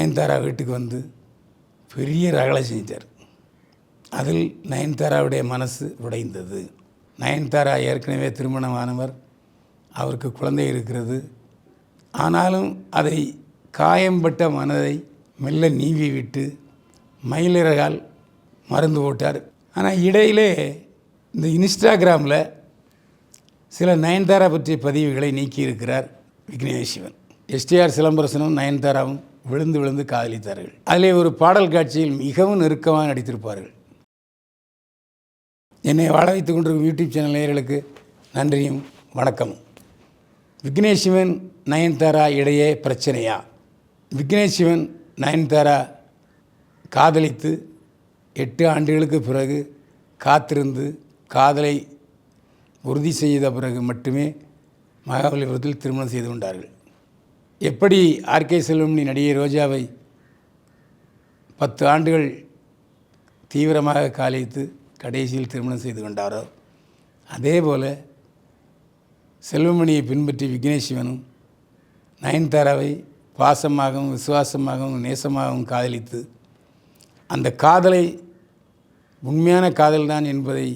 நயன்தாரா வீட்டுக்கு வந்து பெரிய ரகலை செஞ்சார். அதில் நயன்தாராவுடைய மனசு உடைந்தது. நயன்தாரா ஏற்கனவே திருமணமானவர் அவருக்கு குழந்தை இருக்கிறது. ஆனாலும் அதை காயம்பட்ட மனதை மெல்ல நீவி விட்டு மயிலிறகால் மருந்து போட்டார். ஆனால் இடையிலே இந்த இன்ஸ்டாகிராமில் சில நயன்தாரா பற்றிய பதிவுகளை நீக்கியிருக்கிறார் விக்னேஷ் சிவன். எஸ்டிஆர் சிலம்பரசனும் நயன்தாராவும் விழுந்து விழுந்து காதலித்தார்கள். அதிலே ஒரு பாடல் காட்சியில் மிகவும் நெருக்கமாக நடித்திருப்பார்கள். என்னை வாழ வைத்துக் கொண்டிருக்கும் யூடியூப் சேனல் நேயர்களுக்கு நன்றியும் வணக்கமும். விக்னேஷ் சிவன் நயன்தாரா இடையே பிரச்சனையா? விக்னேஷ் சிவன் நயன்தாரா காதலித்து எட்டு ஆண்டுகளுக்கு பிறகு காத்திருந்து காதலை உறுதி செய்த பிறகு மட்டுமே மகாபலிபுரத்தில் திருமணம் செய்து கொண்டார்கள். எப்படி ஆர்கே செல்வமணி நடிகை ரோஜாவை பத்து ஆண்டுகள் தீவிரமாக காலித்து கடைசியில் திருமணம் செய்து கொண்டாரோ? அதே போல் செல்வமணியை பின்பற்றி விக்னேஷ் சிவனும் நயன்தாராவை பாசமாகவும் விசுவாசமாகவும் நேசமாகவும் காதலித்து அந்த காதலை உண்மையான காதல்தான் என்பதை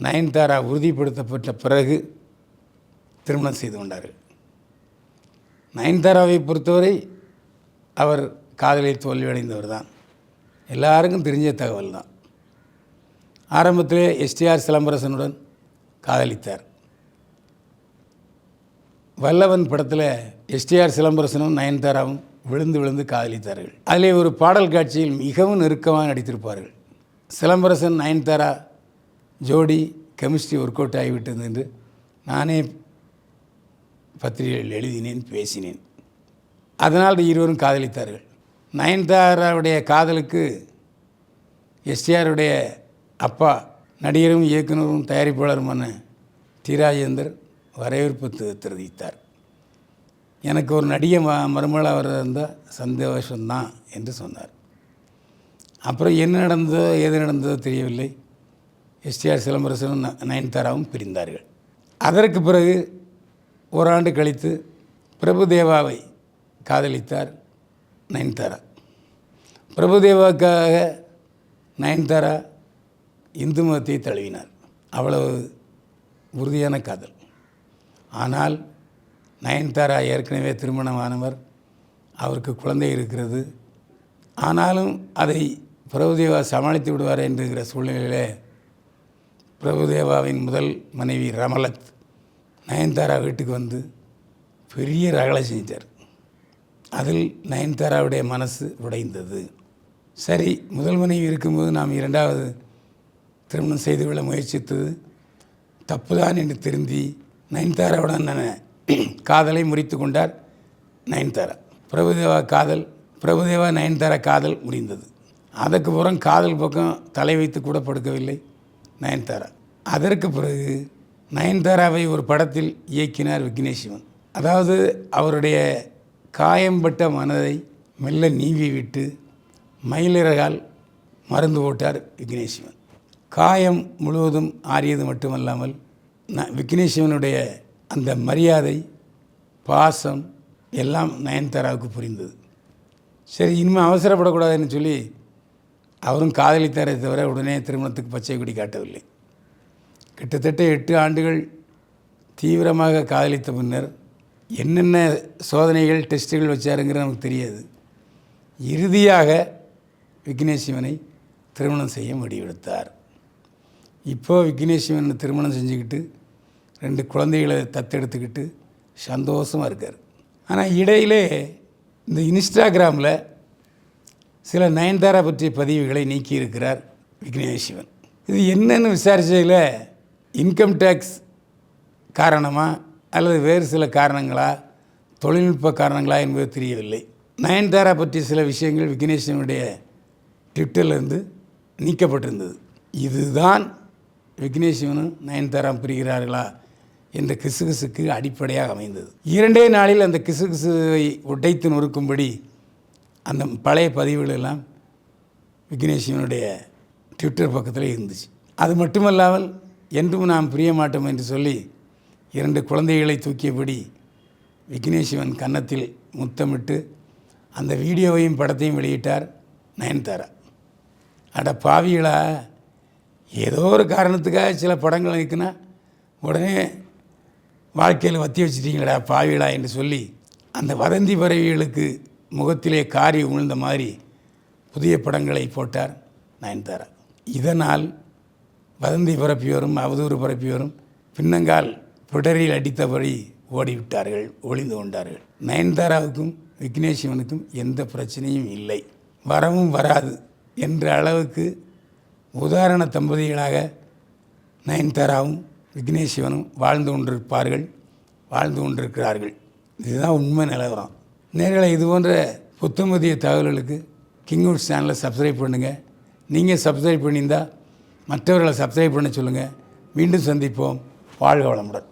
நயன்தாரா உறுதிப்படுத்தப்பட்ட பிறகு திருமணம் செய்து கொண்டார்கள். நயன்தாராவை பொறுத்தவரை அவர் காதலில் தோல்வியடைந்தவர் தான் எல்லாருக்கும் தெரிஞ்ச தகவல் தான். ஆரம்பத்திலே எஸ்டிஆர் சிலம்பரசனுடன் காதலித்தார். வல்லவன் படத்தில் எஸ்டிஆர் சிலம்பரசனும் நயன்தாராவும் விழுந்து விழுந்து காதலித்தார்கள். அதிலே ஒரு பாடல் காட்சியில் மிகவும் நெருக்கமாக நடித்திருப்பார்கள். சிலம்பரசன் நயன்தாரா ஜோடி கெமிஸ்ட்ரி ஒர்க் அவுட் ஆகிவிட்டது என்று நானே பத்திரிகையில் எழுதினேன் பேசினேன். அதனால் இருவரும் காதலித்தார்கள். நயன்தாராவுடைய காதலுக்கு எஸ்டிஆருடைய அப்பா நடிகரும் இயக்குனரும் தயாரிப்பாளருமான டி ராஜேந்தர் வரவேற்பு தெரிவித்தார். எனக்கு ஒரு நடிகை ம மருமகளாக வர இருந்தால் சந்தோஷம்தான் என்று சொன்னார். அப்புறம் என்ன நடந்ததோ எது நடந்ததோ தெரியவில்லை. எஸ்டிஆர் சிலம்பரசனும் ந- நயன்தாராவும் பிரிந்தார்கள். அதற்கு பிறகு ஓராண்டு கழித்து பிரபுதேவாவை காதலித்தார் நயன்தாரா. பிரபுதேவாவுக்காக நயன்தாரா இந்து மதத்தை தழுவினார். அவ்வளவு உறுதியான காதல். ஆனால் நயன்தாரா ஏற்கனவே திருமணமானவர். அவருக்கு குழந்தை இருக்கிறது. ஆனாலும் அதை பிரபுதேவா சமாளித்து விடுவார் என்கிற சூழ்நிலையிலே பிரபுதேவாவின் முதல் மனைவி ரமலத் நயன்தாரா வீட்டுக்கு வந்து பெரிய ரகலை செஞ்சார். அதில் நயன்தாராவுடைய மனசு உடைந்தது. சரி முதல் மனைவி இருக்கும்போது நாம் இரண்டாவது திருமணம் செய்து கொள்ள முயற்சித்தது. தப்புதான் என்று திருந்தி நயன்தாராவுடன் காதலை முறித்து கொண்டார் நயன்தாரா. பிரபுதேவா காதல் பிரபுதேவா நயன்தாரா காதல் முடிந்தது அதற்கு புறம் காதல் பக்கம் தலை வைத்து கூட படுக்கவில்லை நயன்தாரா. அதற்கு பிறகு நயன்தாராவை ஒரு படத்தில் இயக்கினார் விக்னேஷ் சிவன் அதாவது அவருடைய காயம்பட்ட மனதை மெல்ல நீவி விட்டு மயிலிறகால் மருந்து போட்டார் விக்னேஷ் சிவன் காயம் முழுவதும் ஆறியது மட்டுமல்லாமல் நான் விக்னேஷ் சிவனுடைய அந்த மரியாதை பாசம் எல்லாம் நயன்தாராவுக்கு புரிந்தது. சரி இனிமேல் அவசரப்படக்கூடாதுன்னு சொல்லி அவரும் காதலித்தாரே தவிர உடனே திருமணத்துக்கு பச்சை கொடி காட்டவில்லை. கிட்டத்தட்ட எட்டு ஆண்டுகள் தீவிரமாக காதலித்த பின்னர் என்னென்ன சோதனைகள் டெஸ்ட்டுகள் வச்சாருங்கிறது நமக்கு தெரியாது. இறுதியாக விக்னேஷ் சிவனை திருமணம் செய்ய முடிவெடுத்தார். இப்போது விக்னேஷ் சிவனை திருமணம் செஞ்சுக்கிட்டு ரெண்டு குழந்தைகளை தத்தெடுத்துக்கிட்டு சந்தோஷமாக இருக்கார். ஆனால் இடையிலே இந்த இன்ஸ்டாகிராமில் சில நயன்தாரா பற்றிய பதிவுகளை நீக்கியிருக்கிறார் விக்னேஷ் சிவன். இது என்னன்னு விசாரிச்சதில் இன்கம் டேக்ஸ் காரணமாக அல்லது வேறு சில காரணங்களா? தொழில்நுட்ப காரணங்களா என்பது தெரியவில்லை. நயன்தாரா பற்றிய சில விஷயங்கள் விக்னேஷனுடைய ட்விட்டர்லேருந்து நீக்கப்பட்டிருந்தது. இதுதான் விக்னேஷ் சிவனும் நயன்தாரா பிரிகிறார்களா என்ற கிசுகிசுக்கு அடிப்படையாக அமைந்தது. இரண்டே நாளில் அந்த கிசுகிசுவை உடைத்து நொறுக்கும்படி அந்த பழைய பதிவுகளெல்லாம் விக்னேஷனுடைய ட்விட்டர் பக்கத்தில் இருந்துச்சு. அது மட்டுமல்லாமல் என்றும் நாம் பிரிய மாட்டோம் என்று சொல்லி இரண்டு குழந்தைகளை தூக்கியபடி விக்னேஷ்வன் கன்னத்தில் முத்தமிட்டு அந்த வீடியோவையும் படத்தையும் வெளியிட்டார் நயன்தாரா. அட பாவிகளா ஏதோ ஒரு காரணத்துக்காக சில படங்கள் இருக்குன்னா உடனே வாழ்க்கையில் வத்தி வச்சிட்டீங்களா பாவிகளா என்று சொல்லி அந்த வதந்தி பறவைகளுக்கு முகத்திலே காரி உமிழ்ந்த மாதிரி புதிய படங்களை போட்டார் நயன்தாரா. இதனால் வதந்தி பரப்பியோரும் அவதூறு பரப்பியோரும் பின்னங்கால் புடரில் அடித்தபடி ஓடிவிட்டார்கள் ஒளிந்து கொண்டார்கள். நயன்தாராவுக்கும் விக்னேஷ் சிவனுக்கும் எந்த பிரச்சனையும் இல்லை. வரவும் வராது என்ற அளவுக்கு உதாரண தம்பதிகளாக நயன்தாராவும் விக்னேஷ் சிவனும் வாழ்ந்து கொண்டிருப்பார்கள் வாழ்ந்து கொண்டிருக்கிறார்கள். இதுதான் உண்மை நிலவரம். நேர்களை இது போன்ற புத்தமதிய தகவல்களுக்கு கிங்வுட் சேனலை சப்ஸ்கிரைப் பண்ணுங்கள் நீங்கள் சப்ஸ்கிரைப் பண்ணியிருந்தால் மற்றவர்களை சப்ஸ்கிரைப் பண்ண சொல்லுங்கள் மீண்டும் சந்திப்போம். வாழ்க வளமுடன்.